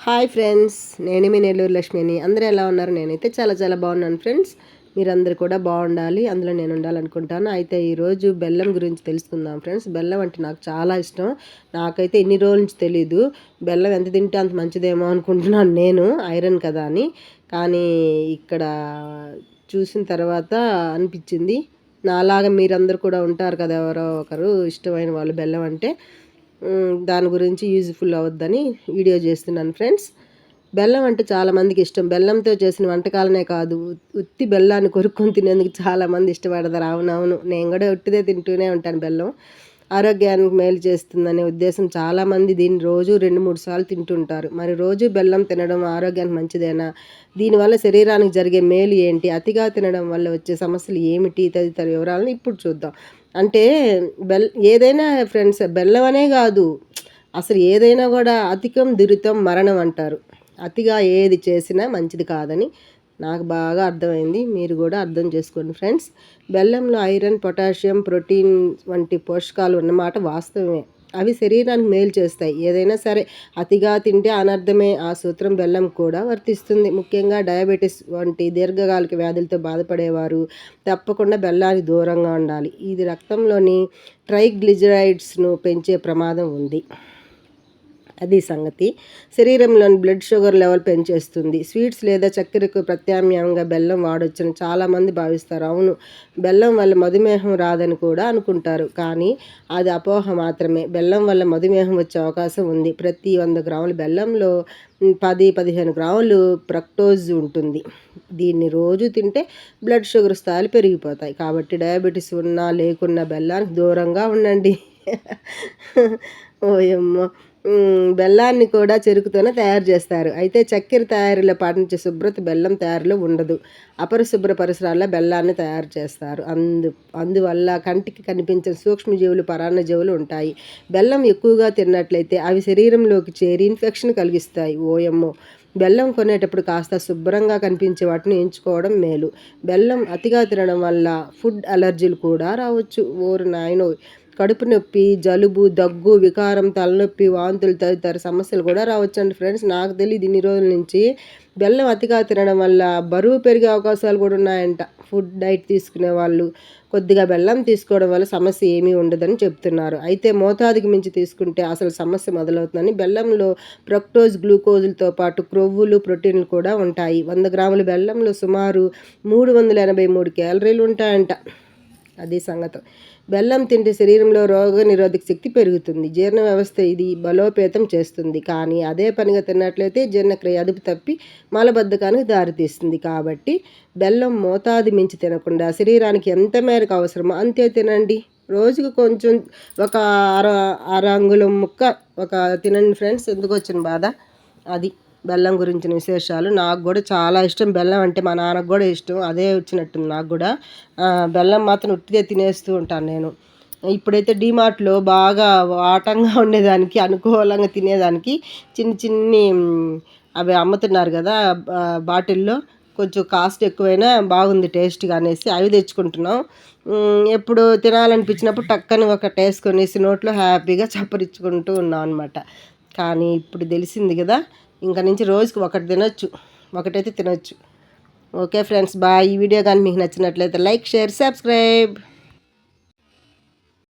Hi friends నేను మీ నెల్లూరు లక్ష్మిని. అందరూ ఎలా ఉన్నారు? నేనైతే చాలా చాలా బాగున్నాను ఫ్రెండ్స్. మీరందరూ కూడా బాగుండాలి అందులో నేను ఉండాలనుకుంటాను. అయితే ఈరోజు బెల్లం గురించి తెలుసుకుందాం ఫ్రెండ్స్. బెల్లం అంటే నాకు చాలా ఇష్టం. నాకైతే ఇన్ని రోజుల నుంచి తెలీదు. బెల్లం ఎంత తింటే అంత మంచిదేమో అనుకుంటున్నాను నేను ఐరన్ కదా అని. కానీ ఇక్కడ చూసిన తర్వాత అనిపించింది. నాలాగా మీరందరూ కూడా ఉంటారు కదా ఎవరో ఒకరు ఇష్టమైన వాళ్ళు బెల్లం అంటే. దాని గురించి యూజ్ఫుల్ అవద్దని వీడియో చేస్తున్నాను ఫ్రెండ్స్. బెల్లం అంటే చాలామందికి ఇష్టం. బెల్లంతో చేసిన వంటకాలనే కాదు. ఉత్తి బెల్లాన్ని కొరుక్కొని తినేందుకు చాలామంది ఇష్టపడతారు. అవునవును నేను కూడా ఉట్టిదే తింటూనే ఉంటాను బెల్లం. ఆరోగ్యానికి మేలు చేస్తుందనే ఉద్దేశం చాలామంది దీన్ని రోజు రెండు మూడు సార్లు తింటుంటారు. మరి రోజు బెల్లం తినడం ఆరోగ్యానికి మంచిదేనా? దీనివల్ల శరీరానికి జరిగే మేలు ఏంటి? అతిగా తినడం వల్ల వచ్చే సమస్యలు ఏమిటి? తదితర వివరాలను ఇప్పుడు చూద్దాం. అంటే బెల్ ఏదైనా ఫ్రెండ్స్ బెల్లం అనే కాదు. అసలు ఏదైనా కూడా అధికం దురితం మరణం అంటారు. అతిగా ఏది చేసినా మంచిది కాదని నాకు బాగా అర్థమైంది. మీరు కూడా అర్థం చేసుకోండి ఫ్రెండ్స్. బెల్లంలో ఐరన్ పొటాషియం ప్రోటీన్ వంటి పోషకాలు ఉన్నమాట వాస్తవమే. అవి శరీరానికి మేలు చేస్తాయి. ఏదైనా సరే అతిగా తింటే అనర్థమే ఆ సూత్రం బెల్లం కూడా వర్తిస్తుంది. ముఖ్యంగా డయాబెటీస్ వంటి దీర్ఘకాలిక వ్యాధులతో బాధపడేవారు తప్పకుండా బెల్లానికి దూరంగా ఉండాలి. ఇది రక్తంలోని ట్రైగ్లిజరైడ్స్ను పెంచే ప్రమాదం ఉంది. అది సంగతి. శరీరంలోని బ్లడ్ షుగర్ లెవెల్ పెంచేస్తుంది. స్వీట్స్ లేదా చక్కెరకు ప్రత్యామ్నాయంగా బెల్లం వాడొచ్చని చాలామంది భావిస్తారు. అవును బెల్లం వల్ల మధుమేహం రాదని కూడా అనుకుంటారు. కానీ అది అపోహ మాత్రమే. బెల్లం వల్ల మధుమేహం వచ్చే అవకాశం ఉంది. ప్రతి వంద గ్రాముల బెల్లంలో పది పదిహేను గ్రాములు ప్రక్టోజ్ ఉంటుంది. దీన్ని రోజు తింటే బ్లడ్ షుగర్ స్థాయిలు పెరిగిపోతాయి. కాబట్టి డయాబెటీస్ ఉన్నా లేకున్నా బెల్లానికి దూరంగా ఉండండి. ఓయమ్మ. బెల్లాన్ని కూడా చెరుకుతోనే తయారు చేస్తారు. అయితే చక్కెర తయారీలో పాటించే శుభ్రత బెల్లం తయారీలో ఉండదు. అపరిశుభ్ర పరిసరాల్లో బెల్లాన్ని తయారు చేస్తారు. అందు అందువల్ల కంటికి కనిపించిన సూక్ష్మజీవులు పరాన్నజీవులు ఉంటాయి. బెల్లం ఎక్కువగా తిన్నట్లయితే అవి శరీరంలోకి చేరి ఇన్ఫెక్షన్ కలిగిస్తాయి. ఓయమ్మో. బెల్లం కొనేటప్పుడు కాస్త శుభ్రంగా కనిపించే వాటిని ఎంచుకోవడం మేలు. బెల్లం అతిగా తినడం వల్ల ఫుడ్ అలర్జీలు కూడా రావచ్చు. ఓరు నాయనో కడుపు నొప్పి జలుబు దగ్గు వికారం తలనొప్పి వాంతులు తదితర సమస్యలు కూడా రావచ్చండి ఫ్రెండ్స్. నాకు తెలియదు ఇన్ని రోజుల నుంచి. బెల్లం అతిగా తినడం వల్ల బరువు పెరిగే అవకాశాలు కూడా ఉన్నాయంట. ఫుడ్ డైట్ తీసుకునే వాళ్ళు కొద్దిగా బెల్లం తీసుకోవడం వల్ల సమస్య ఏమీ ఉండదని చెప్తున్నారు. అయితే మోతాదుకి మించి తీసుకుంటే అసలు సమస్య మొదలవుతుందని బెల్లంలో ప్రొక్టోజ్ గ్లూకోజులతో పాటు క్రొవ్వులు ప్రోటీన్లు కూడా ఉంటాయి. వంద గ్రాముల బెల్లంలో సుమారు మూడు వందల ఎనభై మూడు క్యాలరీలు ఉంటాయంట. అది సంగతి. బెల్లం తింటే శరీరంలో రోగ నిరోధక శక్తి పెరుగుతుంది. జీర్ణ వ్యవస్థ ఇది బలోపేతం చేస్తుంది. కానీ అదే పనిగా తిన్నట్లయితే జీర్ణక్రియ అదుపు తప్పి మలబద్ధకానికి దారితీస్తుంది. కాబట్టి బెల్లం మోతాదు మించి తినకుండా శరీరానికి ఎంత మేరకు అవసరమో అంతే తినండి. రోజుకు కొంచెం ఒక అర అర అంగుళం ముక్క ఒక తినండి ఫ్రెండ్స్. ఎందుకు వచ్చిన బాధ? అది. బెల్లం గురించిన విశేషాలు. నాకు కూడా చాలా ఇష్టం. బెల్లం అంటే మా నాన్నకు కూడా ఇష్టం. అదే వచ్చినట్టుంది నాకు కూడా. బెల్లం మాత్రం ఉట్టిదే తినేస్తూ ఉంటాను నేను. ఇప్పుడైతే డీమార్ట్లో బాగా ఆటంగా ఉండేదానికి అనుకూలంగా తినేదానికి చిన్న చిన్ని అవి అమ్ముతున్నారు కదా బాటిల్లో. కొంచెం కాస్ట్ ఎక్కువైనా బాగుంది టేస్ట్గా అనేసి అవి తెచ్చుకుంటున్నాం. ఎప్పుడు తినాలనిపించినప్పుడు టక్కని ఒక టేస్ట్ కొనేసి నోట్లో హ్యాపీగా చప్పరించుకుంటూ ఉన్నాం అనమాట కానీ ఇప్పుడు తెలిసింది కదా ఇంకా నుంచి రోజుకి ఒకటి తినొచ్చు. ఒకటైతే తినొచ్చు. Okay friends bye. ఈ వీడియో కానీ మీకు నచ్చినట్లయితే లైక్ షేర్ సబ్స్క్రైబ్.